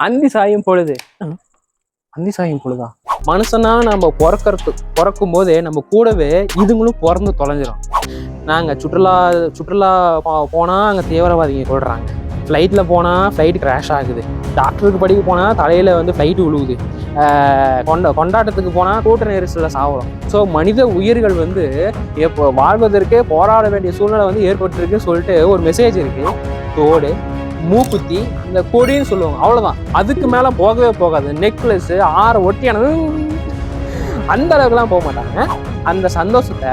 அந்தி சாயும் பொழுது. அந்தி சாயும் பொழுதா? மனுஷனா நம்ம பிறக்கறது பிறக்கும் போதே நம்ம கூடவே இதுங்களும் பிறந்து தொலைஞ்சிரும். நாங்கள் சுற்றுலா சுற்றுலா போ- போனா அங்கே தீவிரவாதிங்க கொள்றாங்க ஃப்ளைட்டில் போனால் ஃப்ளைட் கிராஷ் ஆகுது. டாக்டருக்கு படிக்க போனால் தலையில் வந்து ஃப்ளைட்டு விழுகுது கொண்ட கொண்டாட்டத்துக்கு போனால் கூட்ட நெரிசலில் சாகுறோம் ஸோ மனித உயிர்கள் வந்து எப்போ வாழ்வதற்கே போராட வேண்டிய சூழ்நிலை வந்து ஏற்பட்டிருக்குன்னு சொல்லிட்டு ஒரு மெசேஜ் இருக்கு. தோடு. மூக்குத்தி இந்த கொடின்னு சொல்லுவாங்க. அவ்வளோதான் அதுக்கு மேலே போகவே போகாது. நெக்லஸ்ஸு ஆற ஒட்டியானது அந்த அளவுக்குலாம் போக மாட்டாங்க. அந்த சந்தோஷத்தை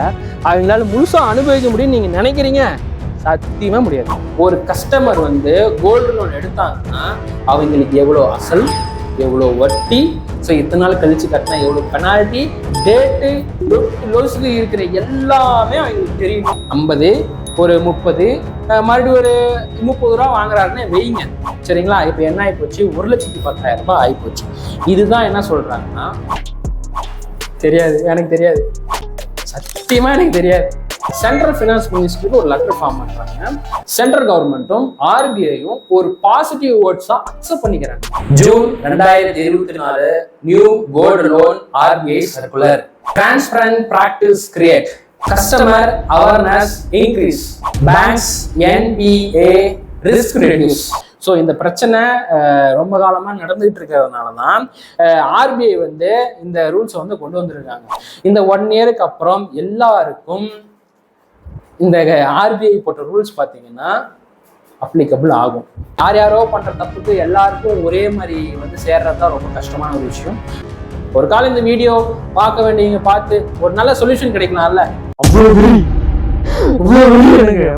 அவங்களால முழுசாக அனுபவிக்க முடியும்னு நீங்கள் நினைக்கிறீங்க? சத்தியமே முடியாது. ஒரு கஸ்டமர் வந்து கோல்டு லோன் எடுத்தாங்கன்னா அவங்களுக்கு எவ்வளோ அசல் எவ்வளோ வட்டி ஸோ இத்தனை நாள் கழிச்சு கட்டினா எவ்வளோ பெனால்ட்டி டேட்டு லோஸுக்கு இருக்கிற எல்லாமே அவங்களுக்கு தெரியும். ஐம்பது ஒரு முப்பது மறுபடியும் ஒரு முப்பது ரூபா வாங்குறாருன்னு வெயிங்க சரிங்களா? இப்போ என்ன ஆகிப்போச்சு ஒரு லட்சத்தி பத்தாயிரம் ரூபாய் ஆகிப்போச்சு இதுதான் என்ன சொல்றாங்கன்னா தெரியாது. எனக்கு தெரியாது. சத்தியமா எனக்கு தெரியாது. சென்ட்ரல் ஃபினான்ஸ் மினிஸ்டருக்கு ஒரு லெட்டர் ஃபார்ம் பண்றாங்க. சென்ட்ரல் கவர்மெண்ட்டும் ஆர்பிஐயும் ஒரு பாசிட்டிவ் வேர்ட்ஸா அக்செப்ட் பண்ணிக்கிறாங்க. ஜூன் ரெண்டாயிரத்தி இருபத்தி நாலு new gold loan RBI circular transparent practice create customer awareness increase banks NPA risk reduce so இந்த பிரச்சனை ரொம்ப காலமாக நடந்துகிட்டு இருக்கிறதுனால தான் ஆர்பிஐ வந்து இந்த ரூல்ஸை வந்து கொண்டு வந்திருக்காங்க. இந்த ஒன் இயருக்கு அப்புறம் எல்லாருக்கும் இந்த ஆர்பிஐ போட்ட ரூல்ஸ் பார்த்தீங்கன்னா அப்ளிகபிள் ஆகும். யார் யாரோ பண்ணுற தப்புக்கு எல்லாருக்கும் ஒரே மாதிரி வந்து சேர்றது தான் ரொம்ப கஷ்டமான ஒரு விஷயம். ஒரு காலம் இந்த வீடியோ பார்க்க வேண்டியவங்க பார்த்து ஒரு நல்ல சொல்யூஷன் கிடைக்கலாம்ல. அவ்வளோ எனக்கு.